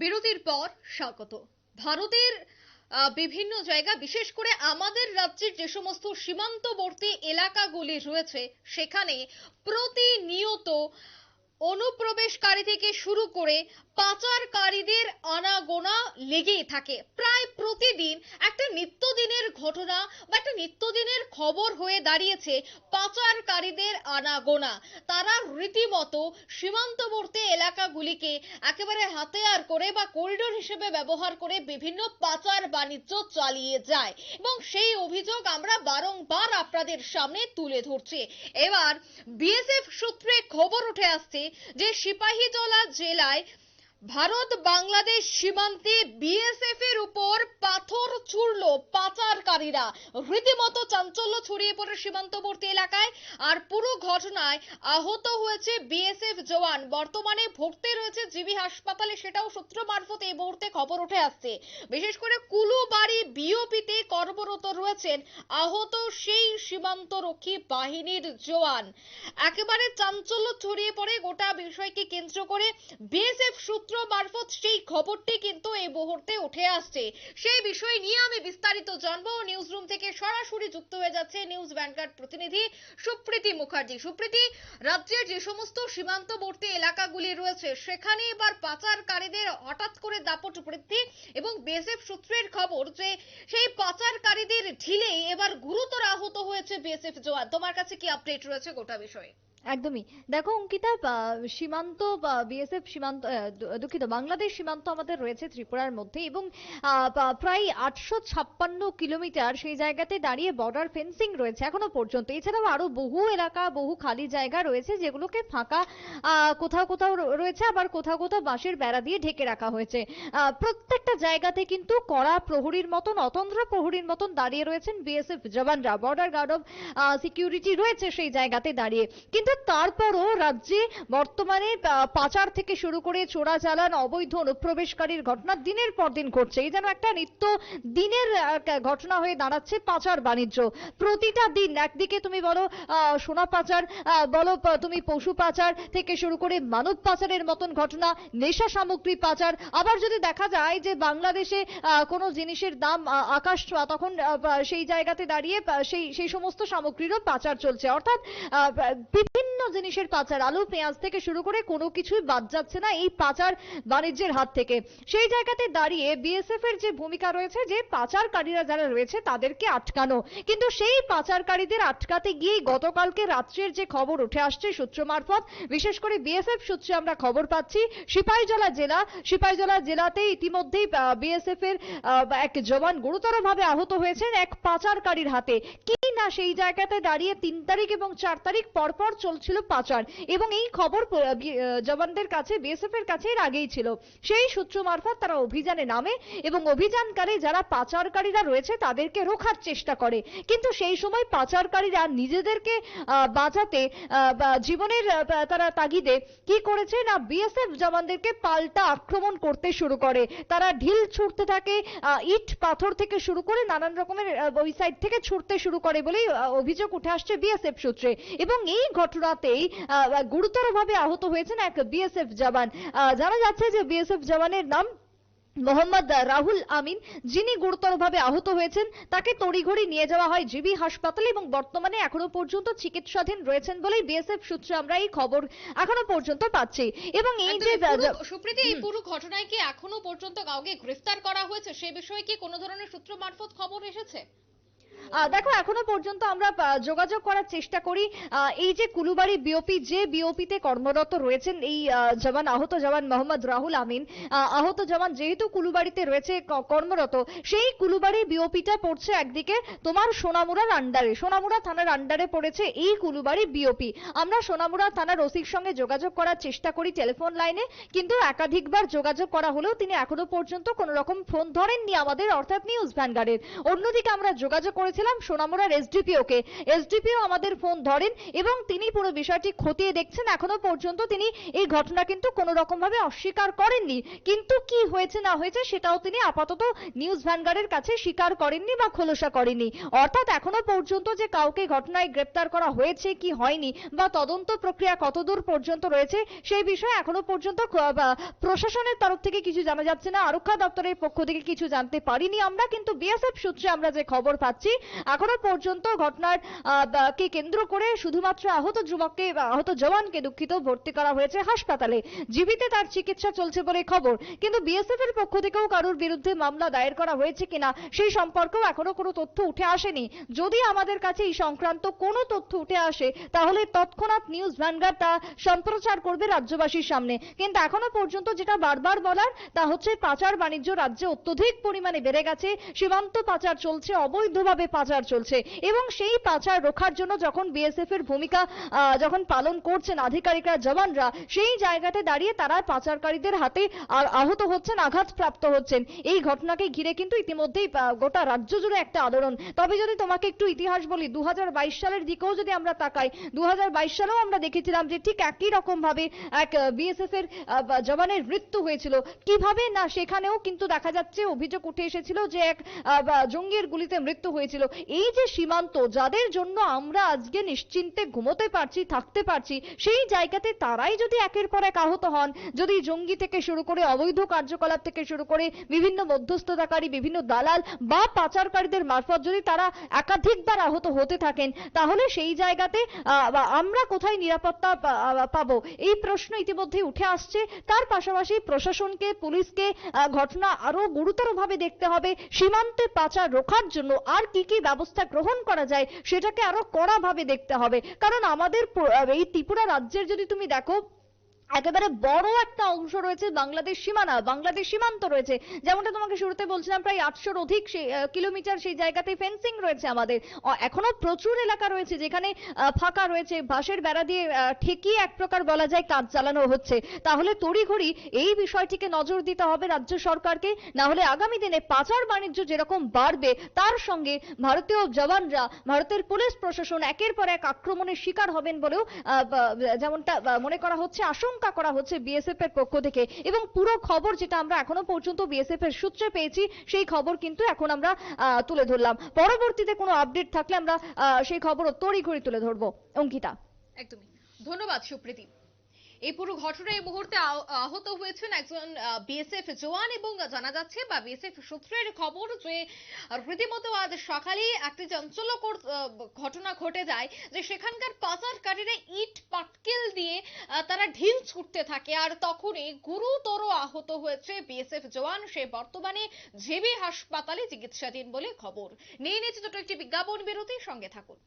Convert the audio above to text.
বিরতির পর স্বাগত। ভারতের বিভিন্ন জায়গা, বিশেষ করে আমাদের রাজ্যের যে সমস্ত সীমান্তবর্তী এলাকাগুলি রয়েছে, সেখানে প্রতিনিয়ত অনুপ্রবেশকারী থেকে শুরু করে পাচারকারীদের আনাগোনা লেগেই থাকে। প্রায় প্রতিদিন একটা নিত্যদিনের ঘটনা বা একটা নিত্যদিনের খবর হয়ে দাঁড়িয়েছে পাচারকারীদের আনাগোনা। তারা রীতিমতো সীমান্তবর্তী এলাকাগুলিকে একেবারে হাতিয়ার করে বা করিডোর হিসেবে ব্যবহার করে বিভিন্ন পাচার বাণিজ্য চালিয়ে যায় এবং সেই অভিযোগ আমরা বারংবার আপনাদের সামনে তুলে ধরছি। এবার বিএসএফ সূত্রে খবর উঠে আসছে যে সিপাহীজলা জেলায় ভারত বাংলাদেশ সীমান্তে বিএসএফ এর উপর পাথর ছুড়ল পাচারকারীরা। রীতিমতো চাঞ্চল্য ছড়িয়ে পড়ে সীমান্তবর্তী এলাকায়, আর পুরো ঘটনায় আহত হয়েছে বিএসএফ জওয়ান। বর্তমানে ভর্তি রয়েছে জিবি হাসপাতালে, সেটাও সূত্র মারফত এই মুহূর্তে খবর উঠে আসছে। বিশেষ করে কুলুবাড়ি বিওপিতে কর্মরত রয়েছেন আহত সেই সীমান্তরক্ষী বাহিনীর জওয়ান। একেবারে চাঞ্চল্য ছড়িয়ে পড়ে গোটা বিষয়কে কেন্দ্র করে বিএসএফ সূত্র মারফত সেই খবরটি কিন্তু এই মুহূর্তে উঠে আসছে। সেই বিষয় নিয়ে আমি বিস্তারিত জানব। নিউজ রুম থেকে সরাসরি যুক্ত হয়ে যাচ্ছে নিউজ ভ্যানগার্ড প্রতিনিধি সুপ্রীতি মুখার্জি। সুপ্রীতি, রাজ্যের যে সমস্ত সীমান্তবর্তী এলাকাগুলি রয়েছে, সেখানে এবার পাচারকারীদের হঠাৎ করে দাপট বৃদ্ধি এবং বিএসএফ সূত্রের খবর যে সেই পাচারকারীদের ঢিলেই এবার গুরুতর আহত হয়েছে বিএসএফ জওয়ান। তোমার কাছে কি আপডেট রয়েছে গোটা বিষয়ে? একদমই। দেখো, অঙ্কিতা সীমান্ত বিএসএফ সীমান্ত দুঃখিত, বাংলাদেশ সীমান্ত আমাদের রয়েছে ত্রিপুরার মধ্যে এবং প্রায় আটশো ছাপ্পান্ন কিলোমিটার সেই জায়গাতে দাঁড়িয়ে বর্ডার ফেন্সিং রয়েছে এখনও পর্যন্ত। এছাড়াও আরও বহু এলাকা, বহু খালি জায়গা রয়েছে যেগুলোকে ফাঁকা কোথাও কোথাও রয়েছে, আবার কোথাও কোথাও বাঁশের বেড়া দিয়ে ঢেকে রাখা হয়েছে। প্রত্যেকটা জায়গাতে কিন্তু কড়া প্রহরীর মতন অতন্দ্র প্রহরীর মতন দাঁড়িয়ে রয়েছেন বিএসএফ জওয়ানরা। বর্ডার গার্ড অফ সিকিউরিটি রয়েছে সেই জায়গাতে দাঁড়িয়ে। কিন্তু তারপরও রাজ্যে বর্তমানে পাচার থেকে শুরু করে চোরাচালান অবৈধ অনুপ্রবেশকারীর ঘটনা দিনের পর দিন ঘটছে। এই যেন একটা নিত্য দিনের ঘটনা হয়ে দাঁড়াচ্ছে পাচার বাণিজ্য। প্রতিটা দিন একদিকে তুমি বলো সোনা পাচার বলো তুমি পশু পাচার থেকে শুরু করে মানব পাচারের মতন ঘটনা, নেশা সামগ্রী পাচার। আবার যদি দেখা যায় যে বাংলাদেশে কোনো জিনিসের দাম আকাশ ছোঁয়া, তখন সেই জায়গাতে দাঁড়িয়ে সেই সেই সমস্ত সামগ্রীরও পাচার চলছে। অর্থাৎ বিভিন্ন জিনিসের পাচার, আলু, পেঁয়াজ থেকে শুরু করে কোনো কিছুই বাদ যাচ্ছে না এই পাচার বাণিজ্যের হাত থেকে। সেই জায়গাতে দাঁড়িয়ে বিএসএফ এর যে ভূমিকা রয়েছে, যে পাচারকারীরা যারা রয়েছে তাদেরকে আটকানো। কিন্তু সেই পাচারকারীদের আটকাতে গিয়েই গতকালকে রাত্রের যে খবর উঠে আসছে সূত্র মারফত, বিশেষ করে বিএসএফ সূত্রে আমরা খবর পাচ্ছি সিপাহীজলা জেলা সিপাহীজলা জেলাতে ইতিমধ্যেই বিএসএফ এর এক জওয়ান গুরুতরভাবে আহত হয়েছেন এক পাচারকারীর হাতে। কি না সেই জায়গাতে দাঁড়িয়ে তিন তারিখ এবং চার তারিখ পরপর চলছিল পাচার এবং এই খবর জওয়ানদের কাছে বিএসএফ এর কাছে এর আগেই ছিল। সেই সূত্র মারফত তারা অভিযানে নামে এবং অভিযানকারী যারা পাচারকারীরা রয়েছে তাদেরকে রোখার চেষ্টা করে। কিন্তু সেই সময় পাচারকারীরা নিজেদেরকে বাঁচাতে জীবনের তারা তাগিদে কি করেছে না বিএসএফ জওয়ানদেরকে পাল্টা আক্রমণ করতে শুরু করে। তারা ঢিল ছুটতে থাকে ইট পাথর থেকে শুরু করে নানান রকমের ওই সাইড থেকে ছুটতে শুরু করে বলেই অভিযোগ উঠে আসছে বিএসএফ সূত্রে। এবং এই ঘটনাতেই আহ, গুরুতরভাবে আহত হয়েছেন এক বিএসএফ জওয়ান। জানা যাচ্ছে যে বিএসএফ জওয়ানের নাম মোহাম্মদ রাহুল আমিন যিনি গুরুতরভাবে আহত হয়েছেন তাকে তড়িঘড়ি নিয়ে যাওয়া হয় জিবি হাসপাতালে এবং বর্তমানে এখনও পর্যন্ত চিকিৎসাধীন রয়েছেন বলেই বিএসএফ সূত্রে আমরা এই খবর এখনও পর্যন্ত পাচ্ছি। এবং এই যে সুপ্রীতি এই পুরো ঘটনায় কি এখনও পর্যন্ত কাউকে গ্রেফতার করা হয়েছে? সে বিষয়ে কি কোনো ধরনের সূত্র মারফত খবর এসেছে? দেখো, এখনও পর্যন্ত আমরা যোগাযোগ করার চেষ্টা করি। এই যে কুলুবাড়ি বিওপি যে বিওপিতে কর্মরত রয়েছেন এই জওয়ান, আহত জওয়ান মোহাম্মদ রাহুল আমিন। আহত জওয়ান যেহেতু কুলুবাড়িতে রয়েছে কর্মরত, সেই কুলুবাড়ি বিওপিটা পড়ছে একদিকে তোমার সোনামুড়ার আন্ডারে সোনামুড়া থানার আন্ডারে পড়েছে এই কুলুবাড়ি বিওপি আমরা সোনামুড়া থানার ওসির সঙ্গে যোগাযোগ করার চেষ্টা করি টেলিফোন লাইনে, কিন্তু একাধিকবার যোগাযোগ করা হলেও তিনি এখনও পর্যন্ত কোনো রকম ফোন ধরেননি আমাদের, অর্থাৎ নিউজ ভ্যানগার্ডের। অন্যদিকে আমরা যোগাযোগ করেছি করেছিলাম, সোনামুড়ার এসডিপিও কে এসডিপিও আমাদের ফোন ধরেন এবং তিনি পুরো বিষয়টি খতিয়ে দেখছেন। এখনও পর্যন্ত তিনি এই ঘটনা কিন্তু কোনো রকম ভাবে অস্বীকার করেননি। কিন্তু কি হয়েছে না হয়েছে সেটাও তিনি আপাতত নিউজ ভ্যানগার্ডের কাছে স্বীকার করেননি বা খোলসা করেননি। অর্থাৎ এখনও পর্যন্ত যে কাউকে ঘটনায় গ্রেপ্তার করা হয়েছে কি হয়নি বা তদন্ত প্রক্রিয়া কতদূর পর্যন্ত রয়েছে সেই বিষয়ে এখনও পর্যন্ত প্রশাসনের তরফ থেকে কিছু জানা যাচ্ছে না। আরক্ষা দপ্তরের পক্ষ থেকে কিছু জানতে পারিনি আমরা। কিন্তু বিএসএফ সূত্রে আমরা যে খবর পাচ্ছি এখনও পর্যন্ত ঘটনার কে কেন্দ্র করে শুধুমাত্র আহত যুবককে আহত জওয়ানকে দুঃখিত ভর্তি করা হয়েছে হাসপাতালে। জীবিতে তার চিকিৎসা চলছে বলে খবর। কিন্তু বিএসএফ এর পক্ষ থেকেও কারোর বিরুদ্ধে মামলা দায়ের করা হয়েছে কিনা, সেই সম্পর্কেও এখনও কোনো তথ্য উঠে আসেনি। যদি আমাদের কাছে এই সংক্রান্ত কোনো তথ্য উঠে আসে, তাহলে তৎক্ষণাৎ নিউজ ভ্যানগার্ড তা সম্প্রচার করবে রাজ্যবাসীর সামনে। কিন্তু এখনও পর্যন্ত যেটা বারবার বলার, তা হচ্ছে পাচার বাণিজ্য রাজ্যে অত্যধিক পরিমাণে বেড়ে গেছে। সীমান্ত পাচার চলছে অবৈধভাবে পাচার চলছে। এবং সেই পাচার রোখার জন্য যখন বিএসএফ এর ভূমিকা যখন পালন করছেন আধিকারিকরা, জওয়ানরা, সেই জায়গাতে দাঁড়িয়ে তারা পাচারকারীদের হাতে আহত হচ্ছেন, আঘাতপ্রাপ্ত হচ্ছেন। এই ঘটনাকে ঘিরে কিন্তু ইতিমধ্যেই গোটা রাজ্য জুড়ে একটা আলোড়ন। তবে যদি তোমাকে একটু ইতিহাস বলি দু হাজার বাইশ সালের দিকেও যদি আমরা তাকাই দু হাজার বাইশ সালেও আমরা দেখেছিলাম যে ঠিক একই রকম ভাবে এক বিএসএফ এর জওয়ানের মৃত্যু হয়েছিল। কীভাবে না সেখানেও কিন্তু দেখা যাচ্ছে, অভিযোগ উঠে এসেছিল যে এক জঙ্গির গুলিতে মৃত্যু হয়েছিল। এই যে সীমান্ত, যাদের জন্য আমরা আজকে নিশ্চিন্তে ঘুমোতে পারছি, থাকতে পারছি, সেই জায়গাতে তারাই যদি একের পর এক আহত হন, যদি জঙ্গি থেকে শুরু করে অবৈধ কার্যকলাপ থেকে শুরু করে বিভিন্ন মধ্যস্থতাকারী, বিভিন্ন দালাল বা পাচারকারীদের মারফত যদি তারা একাধিকবার আহত হতে থাকেন, তাহলে সেই জায়গাতে আমরা কোথায় নিরাপত্তা পাবো? এই প্রশ্ন ইতিমধ্যে উঠে আসছে। তার পাশাপাশি প্রশাসনকে, পুলিশকে ঘটনা আরও গুরুতরভাবে দেখতে হবে। সীমান্তে পাচার রোখার জন্য আর কি কি ব্যবস্থা গ্রহণ করা যায়, সেটাকে আরও কড়াভাবে দেখতে হবে। কারণ আমাদের এই ত্রিপুরা রাজ্যের যদি তুমি দেখো একেবারে বড় একটা অংশ রয়েছে বাংলাদেশ সীমানা, বাংলাদেশ সীমান্ত রয়েছে। যেমনটা তোমাকে শুরুতে বলছিলাম, প্রায় আটশোর অধিক কিলোমিটার সেই জায়গাতে ফেন্সিং রয়েছে আমাদের। এখনও প্রচুর এলাকা রয়েছে যেখানে ফাঁকা রয়েছে। বাঁশের বেড়া দিয়ে ঠেকিয়ে এক প্রকার বলা যায় কাজ চালানো হচ্ছে। তাহলে তড়িঘড়ি এই বিষয়টিকে নজর দিতে হবে রাজ্য সরকারকে। না হলে আগামী দিনে পাচার বাণিজ্য যেরকম বাড়বে, তার সঙ্গে ভারতীয় জওয়ানরা, ভারতের পুলিশ প্রশাসন একের পর এক আক্রমণের শিকার হবেন বলেও যেমনটা মনে করা হচ্ছে, আশঙ্কা করা হচ্ছে বিএসএফ এর পক্ষ থেকে। এবং পুরো খবর যেটা আমরা এখনও পর্যন্ত বিএসএফ এর সূত্রে পেয়েছি, সেই খবর কিন্তু এখন আমরা তুলে ধরলাম। পরবর্তীতে কোনো আপডেট থাকলে আমরা সেই খবর তড়িঘড়ি তুলে ধরবো। অঙ্কিতা। একদমই। ধন্যবাদ সুপ্রীতি। এই পুরো ঘটনায় এই মুহূর্তে আহত হয়েছেন একজন বিএসএফ জওয়ান এবং জানা যাচ্ছে বা বিএসএফ সূত্রের খবর যে রীতিমতো আজ সকালে একটি চাঞ্চল্যকর ঘটনা ঘটে যায় যে সেখানকার পাচারকারীরা ইট, পাটকেল দিয়ে তারা ঢিল ছুটতে থাকে। আর তখনই গুরুতর আহত হয়েছে বিএসএফ জওয়ান। সে বর্তমানে জেবি হাসপাতালে চিকিৎসাধীন বলে খবর। নিয়ে নিয়েছে ছোট একটি বিজ্ঞাপন বিরতি, সঙ্গে থাকুন।